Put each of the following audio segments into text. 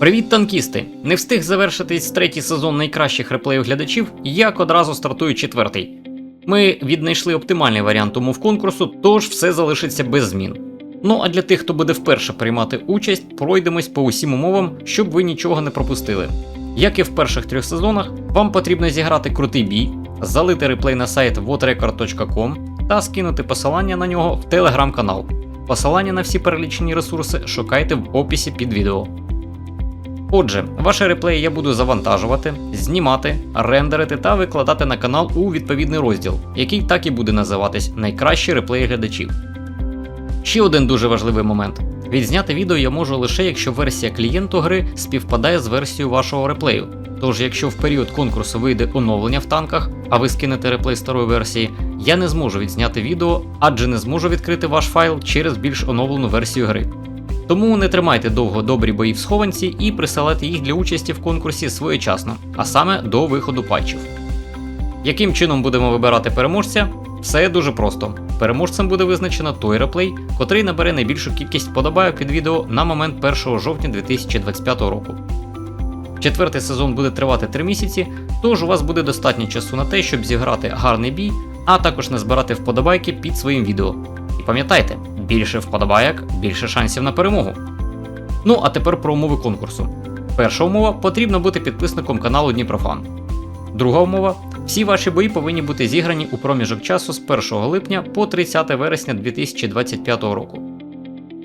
Привіт, танкісти! Не встиг завершитись третій сезон найкращих реплеїв глядачів, як одразу стартує четвертий. Ми віднайшли оптимальний варіант умов конкурсу, тож все залишиться без змін. Ну а для тих, хто буде вперше приймати участь, пройдемось по усім умовам, щоб ви нічого не пропустили. Як і в перших трьох сезонах, вам потрібно зіграти крутий бій, залити реплей на сайт whatrecord.com та скинути посилання на нього в телеграм-канал. Посилання на всі перелічені ресурси шукайте в описі під відео. Отже, ваші реплеї я буду завантажувати, знімати, рендерити та викладати на канал у відповідний розділ, який так і буде називатись Найкращі реплеї глядачів. Ще один дуже важливий момент: відзняти відео я можу лише якщо версія клієнту гри співпадає з версією вашого реплею. Тож, якщо в період конкурсу вийде оновлення в танках, а ви скинете реплей старої версії, я не зможу відзняти відео, адже не зможу відкрити ваш файл через більш оновлену версію гри. Тому не тримайте довго добрі бої в схованці і присилайте їх для участі в конкурсі своєчасно, а саме до виходу патчів. Яким чином будемо вибирати переможця? Все дуже просто. Переможцем буде визначено той реплей, котрий набере найбільшу кількість подобайок під відео на момент 1 жовтня 2025 року. Четвертий сезон буде тривати 3 місяці, тож у вас буде достатньо часу на те, щоб зіграти гарний бій, а також назбирати вподобайки під своїм відео. І пам'ятайте, більше вподобайок, більше шансів на перемогу. Ну а тепер про умови конкурсу. Перша умова потрібно бути підписником каналу Дніпрофан. Друга умова всі ваші бої повинні бути зіграні у проміжок часу з 1 липня по 30 вересня 2025 року.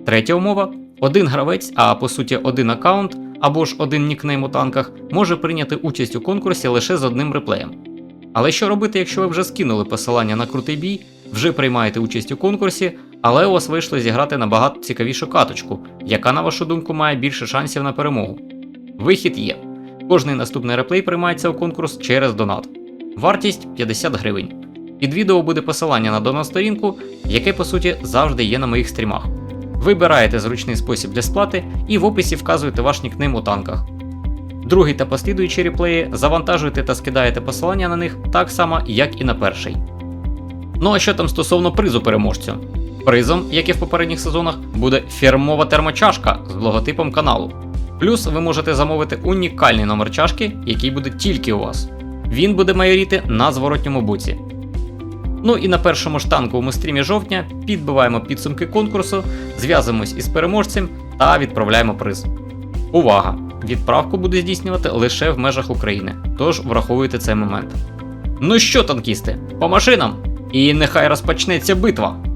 Третя умова один гравець, а по суті один аккаунт або ж один нікнейм у танках, може прийняти участь у конкурсі лише з одним реплеєм. Але що робити, якщо ви вже скинули посилання на крутий бій, вже приймаєте участь у конкурсі, але у вас вийшло зіграти набагато цікавішу каточку, яка, на вашу думку, має більше шансів на перемогу? Вихід є. Кожний наступний реплей приймається у конкурс через донат. Вартість 50 гривень. Під відео буде посилання на донат сторінку, яке по суті завжди є на моїх стрімах. Вибираєте зручний спосіб для сплати і в описі вказуєте ваш нікнейм у танках. Другий та послідуючі реплеї завантажуєте та скидаєте посилання на них так само, як і на перший. Ну а що там стосовно призу переможцю? Призом, як і в попередніх сезонах, буде фірмова термочашка з логотипом каналу. Плюс ви можете замовити унікальний номер чашки, який буде тільки у вас. Він буде майоріти на зворотньому боці. Ну і на першому ж танковому стрімі жовтня підбиваємо підсумки конкурсу, зв'язуємось із переможцем та відправляємо приз. Увага! Відправку буде здійснювати лише в межах України, тож враховуйте цей момент. Ну що, танкісти, по машинам? І нехай розпочнеться битва!